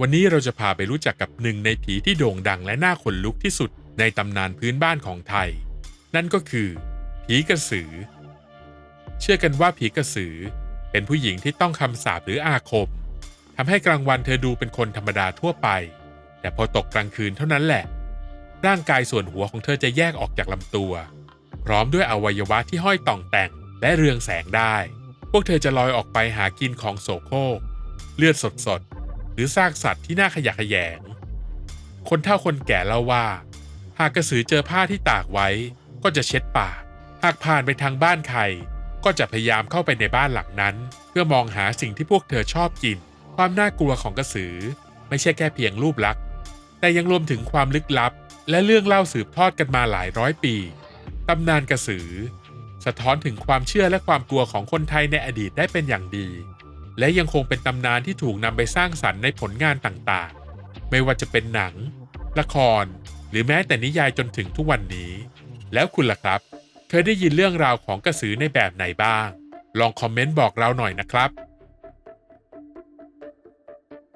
วันนี้เราจะพาไปรู้จักกับหนึ่งในผีที่โด่งดังและน่าขนลุกที่สุดในตำนานพื้นบ้านของไทย นั่นก็คือผีกระสือ เชื่อกันว่าผีกระสือ เป็นผู้หญิงที่ต้องคำสาปหรืออาคมทำให้กลางวันเธอดูเป็นคนธรรมดาทั่วไป แต่พอตกกลางคืนเท่านั้นแหละ ร่างกายส่วนหัวของเธอจะแยกออกจากลำตัว พร้อมด้วยอวัยวะที่ห้อยต่องแต่งและเรืองแสงได้ พวกเธอจะลอยออกไปหากินของโสโครกเลือดสดๆ หรือซากสัตว์ที่น่าขยะแขยง คนเฒ่าคนแก่เล่าว่า หากกระสือเจอผ้าที่ตากไว้ ก็จะเช็ดปากหากผ่านไปทางบ้านใคร ก็จะพยายามเข้าไปในบ้านหลังนั้น เพื่อมองหาสิ่งที่พวกเธอชอบกิน ความน่ากลัวของกระสือ ไม่ใช่แค่เพียงรูปลักษณ์แต่ยังรวมถึงความลึกลับ และเรื่องเล่าสืบทอดกันมาหลายร้อยปีตำนานกระสือ สะท้อนถึงความเชื่อและความกลัวของคนไทยในอดีตได้เป็นอย่างดี และยังคงเป็นตำนานที่ถูกนำไปสร้างสรรค์ในผลงานต่างๆ ไม่ว่าจะเป็นหนัง ละคร หรือแม้แต่นิยายจนถึงทุกวันนี้ แล้วคุณล่ะครับ เคยได้ยินเรื่องราวของกระสือในแบบไหนบ้าง ลองคอมเมนต์บอกเราหน่อยนะครับ